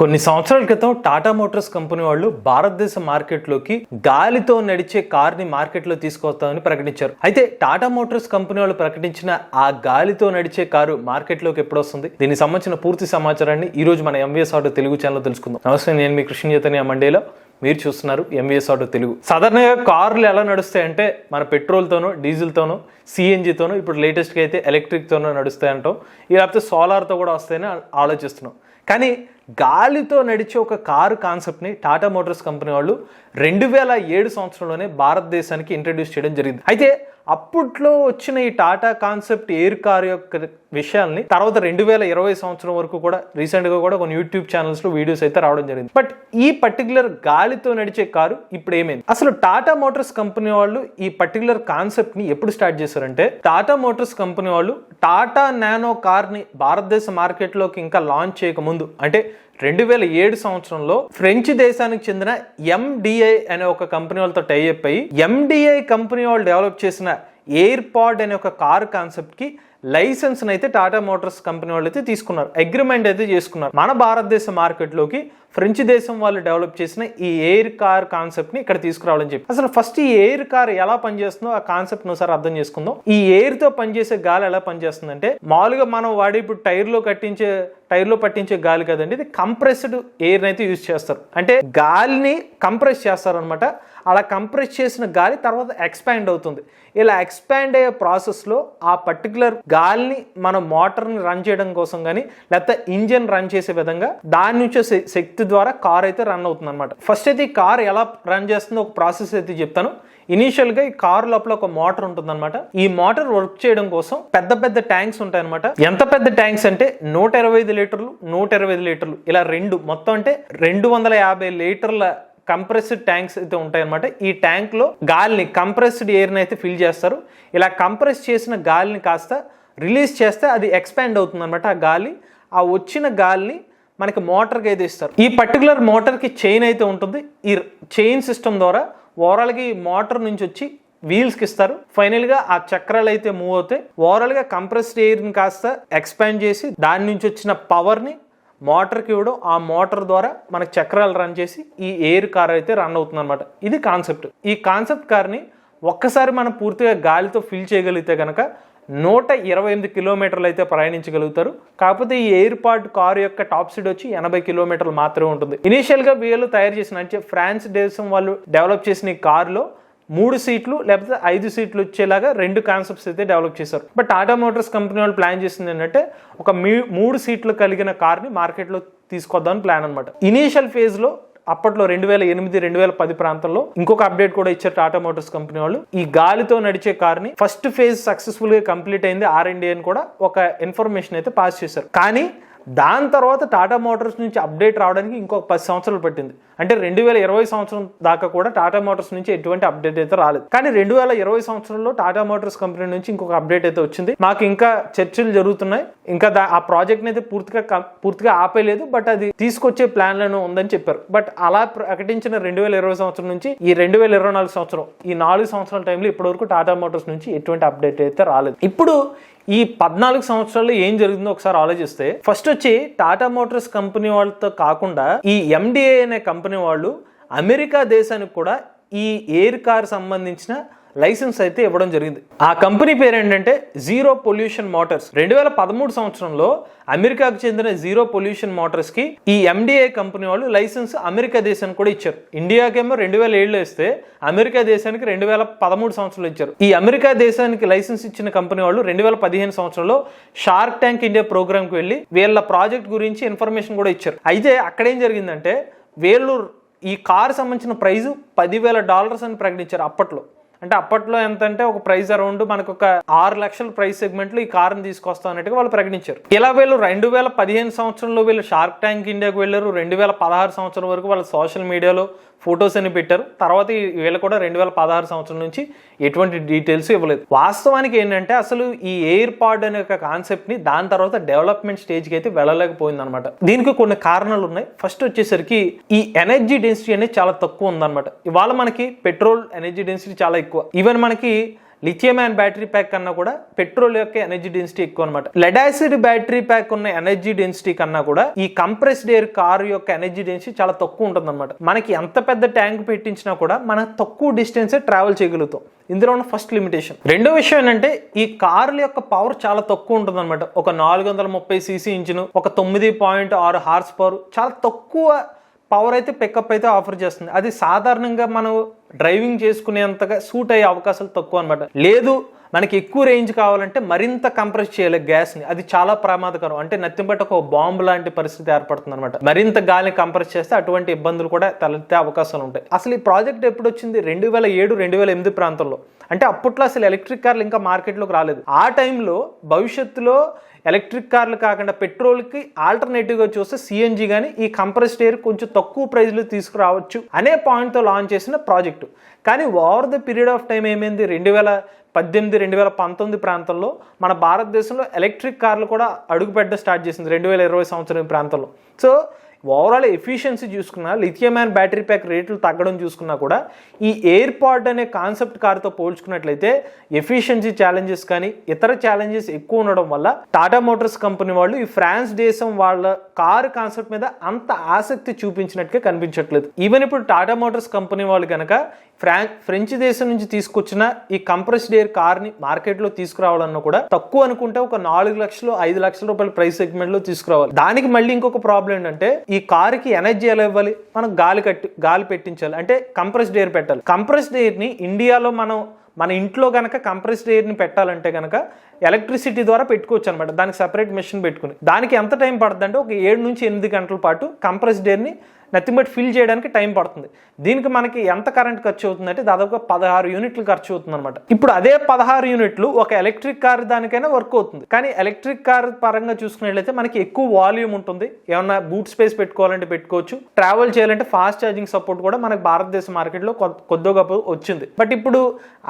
కొన్ని సంవత్సరాల క్రితం టాటా మోటార్స్ కంపెనీ వాళ్ళు భారతదేశ మార్కెట్లోకి గాలితో నడిచే కార్ని మార్కెట్లో తీసుకొస్తామని ప్రకటించారు. అయితే టాటా మోటార్స్ కంపెనీ వాళ్ళు ప్రకటించిన ఆ గాలితో నడిచే కారు మార్కెట్లోకి ఎప్పుడు వస్తుంది? దీనికి సంబంధించిన పూర్తి సమాచారాన్ని ఈ రోజు మన ఎంవిఎస్ ఆటో తెలుగు ఛానల్ తెలుసుకుందాం. నమస్తే నేను మీ కృష్ణ చైతన్య మండేలో. మీరు చూస్తున్నారు ఎంవిఎస్ ఆటో తెలుగు. సాధారణంగా కార్లు ఎలా నడుస్తాయంటే మన పెట్రోల్తోనో డీజిల్తోనో సిఎన్జితోనో ఇప్పుడు లేటెస్ట్గా అయితే ఎలక్ట్రిక్తోనో నడుస్తాయంటాం ఇక లేకపోతే సోలార్తో కూడా వస్తాయని ఆలోచిస్తున్నాం. కానీ గాలితో నడిచే ఒక కారు కాన్సెప్ట్ని టాటా మోటార్స్ కంపెనీ వాళ్ళు రెండు వేల ఏడు సంవత్సరంలోనే భారతదేశానికి ఇంట్రడ్యూస్ చేయడం జరిగింది. అయితే అప్పట్లో వచ్చిన ఈ టాటా కాన్సెప్ట్ ఎయిర్ కార్ యొక్క విషయాల్ని తర్వాత రెండు వేల ఇరవై సంవత్సరం వరకు కూడా రీసెంట్గా కూడా కొన్ని యూట్యూబ్ ఛానల్స్లో వీడియోస్ అయితే రావడం జరిగింది. బట్ ఈ పర్టికులర్ గాలితో నడిచే కారు ఇప్పుడు ఏమైంది? అసలు టాటా మోటార్స్ కంపెనీ వాళ్ళు ఈ పర్టికులర్ కాన్సెప్ట్ని ఎప్పుడు స్టార్ట్ చేశారంటే టాటా మోటార్స్ కంపెనీ వాళ్ళు టాటా నానో కార్ని భారతదేశ మార్కెట్లోకి ఇంకా లాంచ్ చేయకముందు అంటే రెండు వేల ఏడు సంవత్సరంలో ఫ్రెంచ్ దేశానికి చెందిన ఎండిఐ అనే ఒక కంపెనీ వాళ్ళతో టైఅప్ అయ్యి ఎండిఐ కంపెనీ వాళ్ళు డెవలప్ చేసిన ఎయిర్ పాడ్ అనే ఒక కార్ కాన్సెప్ట్కి లైసెన్స్ని లైసెన్స్ అయితే టాటా మోటార్స్ కంపెనీ వాళ్ళు అయితే తీసుకున్నారు. అగ్రిమెంట్ అయితే చేసుకున్నారు. మన భారతదేశ మార్కెట్లోకి ఫ్రెంచ్ దేశం వాళ్ళు డెవలప్ చేసిన ఈ ఎయిర్ కార్ కాన్సెప్ట్ని ఇక్కడ తీసుకురావాలని చెప్పి. అసలు ఫస్ట్ ఈ ఎయిర్ కార్ ఎలా పనిచేస్తుందో ఆ కాన్సెప్ట్ ఒకసారి అర్థం చేసుకుందాం. ఈ ఎయిర్తో పనిచేసే గాలి ఎలా పనిచేస్తుందంటే మామూలుగా మనం వాడి ఇప్పుడు టైర్లో కట్టించే టైర్లో పట్టించే గాలి కదండి ఇది కంప్రెస్డ్ ఎయిర్ అయితే యూజ్ చేస్తారు. అంటే గాలిని కంప్రెస్ చేస్తారనమాట అలా కంప్రెస్ చేసిన గాలి తర్వాత ఎక్స్పాండ్ అవుతుంది. ఇలా ఎక్స్పాండ్ అయ్యే ప్రాసెస్లో ఆ పర్టికులర్ గాలిని మన మోటార్ని రన్ చేయడం కోసం కానీ లేకపోతే ఇంజన్ రన్ చేసే విధంగా దాని నుంచి శక్తి శక్తి ద్వారా కార్ అయితే రన్ అవుతుంది అనమాట ఫస్ట్ అయితే ఈ కార్ ఎలా రన్ చేస్తుందో ఒక ప్రాసెస్ అయితే చెప్తాను. ఇనీషియల్గా ఈ కార్ లోపల ఒక మోటార్ ఉంటుంది అనమాట ఈ మోటార్ వర్క్ చేయడం కోసం పెద్ద పెద్ద ట్యాంక్స్ ఉంటాయి అనమాట ఎంత పెద్ద ట్యాంక్స్ అంటే నూట ఇరవై ఐదు లీటర్లు నూట ఇరవై ఐదు లీటర్లు ఇలా రెండు మొత్తం అంటే రెండు వందల యాభై లీటర్ల కంప్రెస్డ్ ట్యాంక్స్ అయితే ఉంటాయన్నమాట. ఈ ట్యాంక్లో గాలిని కంప్రెస్డ్ ఎయిర్ని అయితే ఫిల్ చేస్తారు. ఇలా కంప్రెస్ చేసిన గాలిని కాస్త రిలీజ్ చేస్తే అది ఎక్స్పాండ్ అవుతుంది అనమాట ఆ గాలి. ఆ వచ్చిన గాలిని మనకి మోటార్కి అయితే ఇస్తారు. ఈ పర్టికులర్ మోటార్కి చైన్ అయితే ఉంటుంది. ఈ చైన్ సిస్టమ్ ద్వారా ఓవరాల్గా ఈ మోటార్ నుంచి వచ్చి వీల్స్కి ఇస్తారు. ఫైనల్గా ఆ చక్రాలు అయితే మూవ్ అవుతాయి. ఓవరాల్గా కంప్రెస్డ్ ఎయిర్ని కాస్త ఎక్స్పాండ్ చేసి దాని నుంచి వచ్చిన పవర్ని మోటార్కి ఇవ్వడం ఆ మోటార్ ద్వారా మనకి చక్రాలు రన్ చేసి ఈ ఎయిర్ కార్ అయితే రన్ అవుతుంది అనమాట ఇది కాన్సెప్ట్ ఈ కాన్సెప్ట్ కార్ని ఒక్కసారి మనం పూర్తిగా గాలితో ఫిల్ చేయగలిగితే కనుక నూట ఇరవై ఎనిమిది కిలోమీటర్లు అయితే ప్రయాణించగలుగుతారు. కాకపోతే ఈ ఎయిర్ కారు యొక్క టాప్ స్పీడ్ వచ్చి ఎనభై కిలోమీటర్లు మాత్రమే ఉంటుంది. ఇనీషియల్గా వీళ్ళు తయారు చేసిన అంటే ఫ్రాన్స్ దేశం వాళ్ళు డెవలప్ చేసిన ఈ కారులో మూడు సీట్లు లేకపోతే ఐదు సీట్లు వచ్చేలాగా రెండు కాన్సెప్ట్స్ అయితే డెవలప్ చేశారు. బట్ టాటా మోటార్స్ కంపెనీ వాళ్ళు ప్లాన్ చేసింది ఏంటంటే ఒక మీ- మూడు సీట్లు కలిగిన కార్ని మార్కెట్లో తీసుకొద్దామని ప్లాన్ అనమాట ఇనీషియల్ ఫేజ్లో అప్పట్లో రెండు వేల ఎనిమిది రెండు వేల పది ప్రాంతంలో ఇంకొక అప్డేట్ కూడా ఇచ్చారు టాటా మోటార్స్ కంపెనీ వాళ్ళు. ఈ గాలితో నడిచే కార్ని ఫస్ట్ ఫేజ్ సక్సెస్ఫుల్గా కంప్లీట్ అయింది ఆర్ అండ్ అని కూడా ఒక ఇన్ఫర్మేషన్ అయితే పాస్ చేశారు. కానీ దాని తర్వాత టాటా మోటార్స్ నుంచి అప్డేట్ రావడానికి ఇంకొక పది సంవత్సరాలు పట్టింది. అంటే రెండు వేల ఇరవై సంవత్సరం దాకా కూడా టాటా మోటార్స్ నుంచి ఎటువంటి అప్డేట్ అయితే రాలేదు. కానీ రెండు వేల ఇరవై సంవత్సరంలో టాటా మోటార్స్ కంపెనీ నుంచి ఇంకొక అప్డేట్ అయితే వచ్చింది. మాకు ఇంకా చర్చలు జరుగుతున్నాయి. ఇంకా దా- ఆ ప్రాజెక్ట్ అయితే పూర్తిగా పూర్తిగా ఆపేయలేదు బట్ అది తీసుకొచ్చే ప్లాన్లను ఉందని చెప్పారు. బట్ అలా ప్రకటించిన రెండు వేల ఇరవై సంవత్సరం నుంచి ఈ రెండు వేల ఇరవై నాలుగు సంవత్సరం ఈ నాలుగు సంవత్సరాల టైంలో ఇప్పటివరకు టాటా మోటార్స్ నుంచి ఎటువంటి అప్డేట్ అయితే రాలేదు. ఇప్పుడు ఈ పద్నాలుగు సంవత్సరాల్లో ఏం జరిగిందో ఒకసారి ఆలోచిస్తే ఫస్ట్ వచ్చి టాటా మోటార్స్ కంపెనీ వాళ్ళతో కాకుండా ఈ ఎండిఏ అనే కంపెనీ వాళ్ళు అమెరికా దేశానికి కూడా ఈ ఎయిర్ కార్ సంబంధించిన లైసెన్స్ అయితే ఇవ్వడం జరిగింది. ఆ కంపెనీ పేరు ఏంటంటే జీరో పొల్యూషన్ మోటార్స్. రెండు వేల పదమూడు సంవత్సరంలో అమెరికాకు చెందిన జీరో పొల్యూషన్ మోటార్స్కి ఈ ఎండిఏ కంపెనీ వాళ్ళు లైసెన్స్ అమెరికా దేశానికి కూడా ఇచ్చారు. ఇండియాకేమో రెండు వేల ఏడులో ఇస్తే అమెరికా దేశానికి రెండు వేల పదమూడు సంవత్సరంలో ఇచ్చారు. ఈ అమెరికా దేశానికి లైసెన్స్ ఇచ్చిన కంపెనీ వాళ్ళు రెండు వేల పదిహేను సంవత్సరంలో షార్క్ ట్యాంక్ ఇండియా ప్రోగ్రామ్కి వెళ్ళి వీళ్ళ ప్రాజెక్ట్ గురించి ఇన్ఫర్మేషన్ కూడా ఇచ్చారు. అయితే అక్కడ ఏం జరిగిందంటే వీళ్ళు ఈ కారు సంబంధించిన ప్రైజు పదివేల డాలర్స్ అని ప్రకటించారు అప్పట్లో. అంటే అప్పట్లో ఎంత అంటే ఒక ప్రైస్ అరౌండ్ మనకు ఒక ఆరు లక్షల ప్రైస్ సెగ్మెంట్లో ఈ కారుని తీసుకొస్తాం అన్నట్టుగా వాళ్ళు ప్రకటించారు. ఇలా వీళ్ళు రెండు వేల పదిహేను సంవత్సరంలో వీళ్ళు షార్క్ ట్యాంక్ ఇండియాకు వెళ్ళారు. రెండు వేల పదహారు సంవత్సరం వరకు వాళ్ళ సోషల్ మీడియాలో ఫొటోస్ అని పెట్టారు. తర్వాత వీళ్ళు కూడా రెండు వేల పదహారు సంవత్సరం నుంచి ఎటువంటి డీటెయిల్స్ ఇవ్వలేదు. వాస్తవానికి ఏంటంటే అసలు ఈ ఎయిర్ పాడ్ అనే ఒక కాన్సెప్ట్ని దాని తర్వాత డెవలప్మెంట్ స్టేజ్కి అయితే వెళ్ళలేకపోయింది అనమాట దీనికి కొన్ని కారణాలు ఉన్నాయి. ఫస్ట్ వచ్చేసరికి ఈ ఎనర్జీ డెన్సిటీ అనేది చాలా తక్కువ ఉందన్నమాట ఇవాళ మనకి పెట్రోల్ ఎనర్జీ డెన్సిటీ చాలా ఎక్కువ ఈవెన్ మనకి లిథియం అయాన్ బ్యాటరీ ప్యాక్ కన్నా కూడా పెట్రోల్ యొక్క ఎనర్జీ డెన్సిటీ ఎక్కువ అనమాట లెడ్ యాసిడ్ బ్యాటరీ ప్యాక్ ఉన్న ఎనర్జీ డెన్సిటీ కన్నా కూడా ఈ కంప్రెస్డ్ ఎయిర్ కార్ యొక్క ఎనర్జీ డెన్సిటీ చాలా తక్కువ ఉంటుంది మనకి ఎంత పెద్ద ట్యాంక్ పెట్టించినా కూడా మనం తక్కువ డిస్టెన్స్ ట్రావెల్ చేయగలుగుతాం. ఇందులో ఉన్న ఫస్ట్ లిమిటేషన్ రెండో విషయం ఏంటంటే ఈ కార్ల యొక్క పవర్ చాలా తక్కువ ఉంటుంది అనమాట ఒక నాలుగు వందల ముప్పై సీసీ ఇంజిన్ ఒక తొమ్మిది పాయింట్ ఆరు హార్స్ పవర్ చాలా తక్కువ పవర్ అయితే పికప్ అయితే ఆఫర్ చేస్తుంది. అది సాధారణంగా మనం డ్రైవింగ్ చేసుకునేంతగా సూట్ అయ్యే అవకాశాలు తక్కువ అనమాట లేదు మనకి ఎక్కువ రేంజ్ కావాలంటే మరింత కంప్రెస్ చేయాలి గ్యాస్ని అది చాలా ప్రమాదకరం. అంటే నత్తింపట్టి ఒక బాంబు లాంటి పరిస్థితి ఏర్పడుతుంది అనమాట మరింత గాలిని కంప్రెస్ చేస్తే అటువంటి ఇబ్బందులు కూడా తలెత్తే అవకాశాలు ఉంటాయి. అసలు ఈ ప్రాజెక్ట్ ఎప్పుడు వచ్చింది రెండు వేల ఏడు రెండు వేల ఎనిమిది ప్రాంతంలో. అంటే అప్పట్లో అసలు ఎలక్ట్రిక్ కార్లు ఇంకా మార్కెట్లోకి రాలేదు. ఆ టైంలో భవిష్యత్తులో ఎలక్ట్రిక్ కార్లు కాకుండా పెట్రోల్కి ఆల్టర్నేటివ్గా చూస్తే సిఎన్జి కానీ ఈ కంప్రెస్డ్ ఎయిర్ కొంచెం తక్కువ ప్రైస్లో తీసుకురావచ్చు అనే పాయింట్తో లాంచ్ చేసిన ప్రాజెక్టు. కానీ over the period of time ఏమైంది? రెండు వేల పద్దెనిమిది రెండు వేల పంతొమ్మిది ప్రాంతంలో మన భారతదేశంలో ఎలక్ట్రిక్ కార్లు కూడా అడుగుపెట్ట స్టార్ట్ చేసింది రెండు వేల ఇరవై సంవత్సరం ఈ ప్రాంతంలో. సో ఓవరాల్ ఎఫిషియన్సీ చూసుకున్నా లిథియం అండ్ బ్యాటరీ ప్యాక్ రేట్లు తగ్గడం చూసుకున్నా కూడా ఈ ఎయిర్ పాడ్ అనే కాన్సెప్ట్ కార్తో పోల్చుకున్నట్లయితే ఎఫిషియన్సీ ఛాలెంజెస్ కానీ ఇతర ఛాలెంజెస్ ఎక్కువ ఉండడం వల్ల టాటా మోటార్స్ కంపెనీ వాళ్ళు ఈ ఫ్రాన్స్ దేశం వాళ్ళ కారు కాన్సెప్ట్ మీద అంత ఆసక్తి చూపించినట్టుగా కనిపించట్లేదు. ఈవెన్ ఇప్పుడు టాటా మోటార్స్ కంపెనీ వాళ్ళు కనుక ఫ్రాన్ ఫ్రెంచ్ దేశం నుంచి తీసుకొచ్చిన ఈ కంప్రెస్డ్ ఎయిర్ కార్ని మార్కెట్లో తీసుకురావాలన్నా కూడా తక్కువ అనుకుంటే ఒక నాలుగు లక్షలు ఐదు లక్షల రూపాయల ప్రైస్ సెగ్మెంట్లో తీసుకురావాలి. దానికి మళ్ళీ ఇంకొక ప్రాబ్లం ఏంటంటే ఈ కార్కి ఎనర్జీ ఎలా ఇవ్వాలి? మనం గాలి కట్టి గాలి పెట్టించాలి. అంటే కంప్రెస్డ్ ఎయిర్ పెట్టాలి. కంప్రెస్డ్ ఎయిర్ని ఇండియాలో మనం మన ఇంట్లో కనుక కంప్రెస్డ్ ఎయిర్ని పెట్టాలంటే కనుక ఎలక్ట్రిసిటీ ద్వారా పెట్టుకోవచ్చు అనమాట దానికి సపరేట్ మెషిన్ పెట్టుకుని. దానికి ఎంత టైం పడుతుంది అంటే ఒక ఏడు నుంచి ఎనిమిది గంటల పాటు కంప్రెస్డ్ ఎయిర్ని నథింగ్ బట్ ఫిల్ చేయడానికి టైం పడుతుంది. దీనికి మనకి ఎంత కరెంట్ ఖర్చు అవుతుందంటే దాదాపుగా పదహారు యూనిట్లు ఖర్చు అవుతుంది అనమాట ఇప్పుడు అదే పదహారు యూనిట్లు ఒక ఎలక్ట్రిక్ కార్ దానికైనా వర్క్ అవుతుంది. కానీ ఎలక్ట్రిక్ కార్ పరంగా చూసుకున్నట్లయితే మనకి ఎక్కువ వాల్యూమ్ ఉంటుంది. ఏమన్నా బూట్ స్పేస్ పెట్టుకోవాలంటే పెట్టుకోవచ్చు. ట్రావెల్ చేయాలంటే ఫాస్ట్ ఛార్జింగ్ సపోర్ట్ కూడా మనకి భారతదేశ మార్కెట్లో కొద్దిగా గొప్ప వచ్చింది. బట్ ఇప్పుడు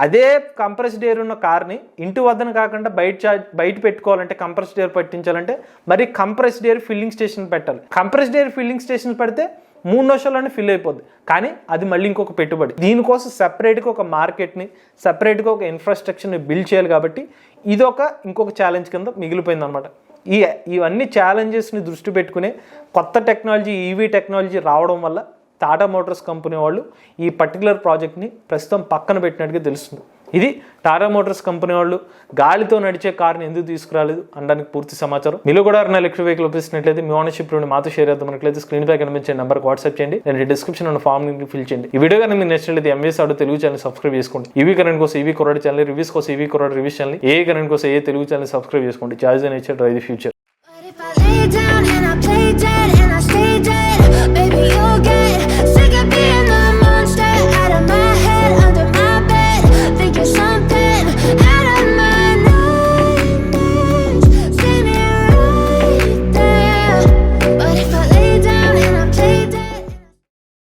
అదే కంప్రెస్డ్ ఎయిర్ ఉన్న కార్ని ఇంటి వద్దన కాకుండా బయట చార్జ్ బయట పెట్టుకోవాలంటే కంప్రెస్డ్ ఎయిర్ పట్టించాలంటే మరి కంప్రెస్డ్ ఎయిర్ ఫిల్లింగ్ స్టేషన్ పెట్టాలి. కంప్రెస్డ్ ఎయిర్ ఫిల్లింగ్ స్టేషన్ పెడితే మూడు నిమిషాల్లోనే ఫిల్ అయిపోద్ది. కానీ అది మళ్ళీ ఇంకొక పెట్టుబడి. దీనికోసం సెపరేట్గా ఒక మార్కెట్ని సెపరేట్గా ఒక ఇన్ఫ్రాస్ట్రక్చర్ని బిల్డ్ చేయాలి కాబట్టి ఇదొక ఇంకొక ఛాలెంజ్ కింద మిగిలిపోయింది అనమాట ఈ ఇవన్నీ ఛాలెంజెస్ని దృష్టి పెట్టుకునే కొత్త టెక్నాలజీ ఈవీ టెక్నాలజీ రావడం వల్ల టాటా మోటార్స్ కంపెనీ వాళ్ళు ఈ పర్టికులర్ ప్రాజెక్ట్ని ప్రస్తుతం పక్కన పెట్టినట్టుగా తెలుస్తుంది. ఇది టారా మోటార్స్ కంపెనీ వాళ్ళు గాలితో నడిచే కార్ని ఎందుకు తీసుకురాలేదు అనడానికి పూర్తి సమాచారం. మీరు కూడా ఎవరైనా ఎలక్ట్రిక్ వెహికల్ ఉపయోగిస్తున్నట్లయితే మీ ఓనర్షిప్ నుండి మాతో షేర్ చేద్దాం మనట్లయితే స్క్రీన్ పై కనిపించే నెంబర్కి వాట్సాప్ చేయండి. నేను డిస్క్రిప్షన్ ఉన్న ఫామ్ లింక్ ఫిల్ చేయండి. ఈ వీడియో కానీ మీరు నచ్చినట్లయితే ఎంఎస్ ఆడు తెలుగు ఛానల్ సబ్స్క్రైబ్ చేసుకోండి. ఈవీ కరెంట్ కోసం ఈవీ కొరడ్ ఛానల్ రివ్యూస్ కోసం ఈవీ కొరడ్ రివ్యూస్ ఛానల్ ఏ కరెంట్ కోసం ఏ తెలుగు ఛానల్ సబ్స్క్రైబ్ చేసుకోండి. Charge nature drive the future